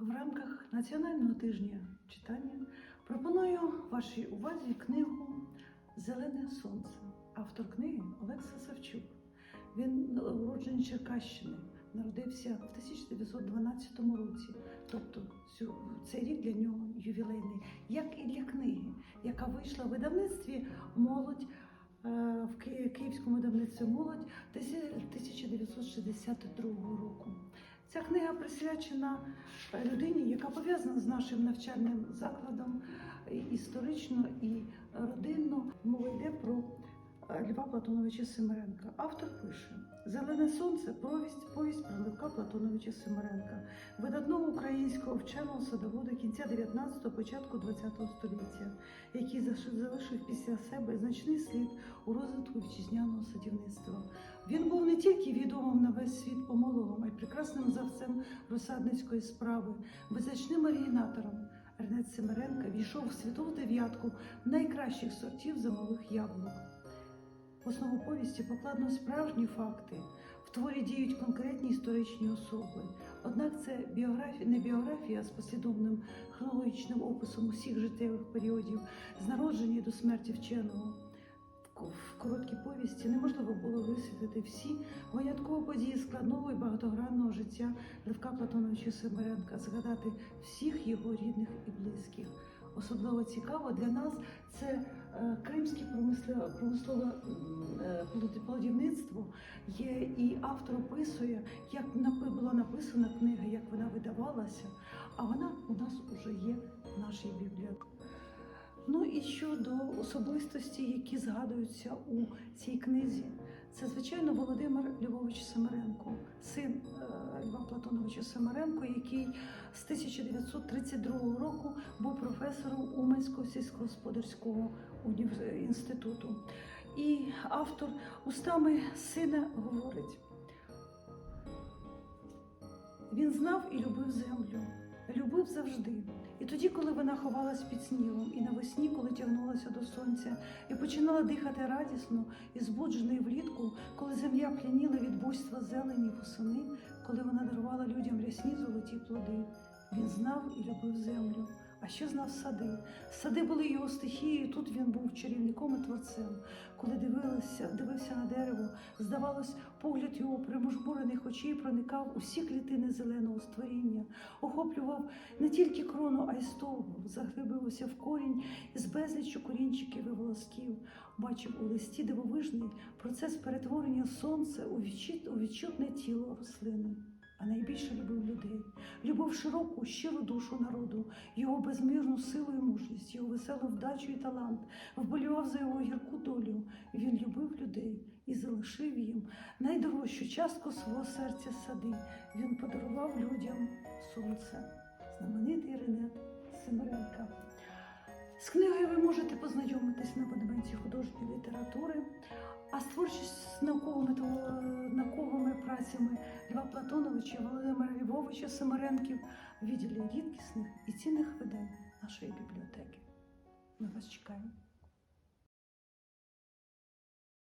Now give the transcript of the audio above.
В рамках Національного тижня читання пропоную вашій увазі книгу Зелене сонце. Автор книги Олекса Савчук. Він уроджений Черкащини, народився в 1912 році. Тобто цей рік для нього ювілейний, як і для книги, яка вийшла в видавництві Молодь е, в Київському видавництві Молодь 1962 року. Ця книга присвячена людині, яка пов'язана з нашим навчальним закладом історично і родинно. Мова йде про е, Льва Платоновича Семеренка. Автор пише: Зелене сонце повість, повість про Левка Платоновича Семеренка, видатного українського вченого садовода кінця 19-го, початку 20-го століття, який залишив після себе значний слід у розвитку вітчизняного садівництва. Він був не тільки відомим на весь світ помологом, а й прекрасним завцем розсадницької справи, визначним оригінатором. Ернест Семеренка війшов в світову дев'ятку найкращих сортів зимових яблук. В основу повісті покладено справжні факти. В творі діють конкретні історичні особи. Однак це біографія, не біографія, а з послідовним хронологічним описом усіх життєвих періодів з народження до смерті вченого. В короткій повісті неможливо було висвітлити всі винятково події складного і багатогранного життя Левка Платоновича Семеренка, згадати всіх його рідних і близьких. Особливо цікаво для нас це е, кримське промислове е, плодівництво. Є і автор описує, як була написана книга, як вона видавалася, а вона у нас вже є в нашій бібліотеці. Щодо особистості, які згадуються у цій книзі, це звичайно Володимир Львович Семеренко, син е, Льва Платоновича Семеренко, який з 1932 року був професором Уманського сільськогосподарського інституту. І автор устами сина говорить: він знав і любив землю, любив завжди. І тоді, коли вона ховалась під снігом, і навесні, коли тягнулася до сонця, і починала дихати радісно і збудженою влітку, коли земля п'яніла від буйства зелені восени, коли вона дарувала людям рясні золоті плоди. Він знав і любив землю. А ще знав сади. Сади були його стихією. Тут він був чарівником і творцем. Коли дивилися, дивився на дерево, здавалось, погляд його примужмурених очей проникав у всі клітини зеленого створіння, охоплював не тільки крону, а й стовбур, заглибився в корінь з безліччю корінчиків і волосків. Бачив у листі дивовижний процес перетворення сонця у відчутне тіло рослини. А найбільше любив людей, любив широку, щиру душу народу, його безмірну силу і мужність, його веселу вдачу і талант, вболівав за його гірку долю. Він любив людей і залишив їм найдорожчу частку свого серця сади. Він подарував людям сонце. Знаменитий Ренет Семеренка. З книгою ви можете познайомитись на абонементі художньої літератури, а з творчістю науковими, то- науковими працями Льва Платоновича Володимира Львовича Семеренків в відділі рідкісних і цінних видань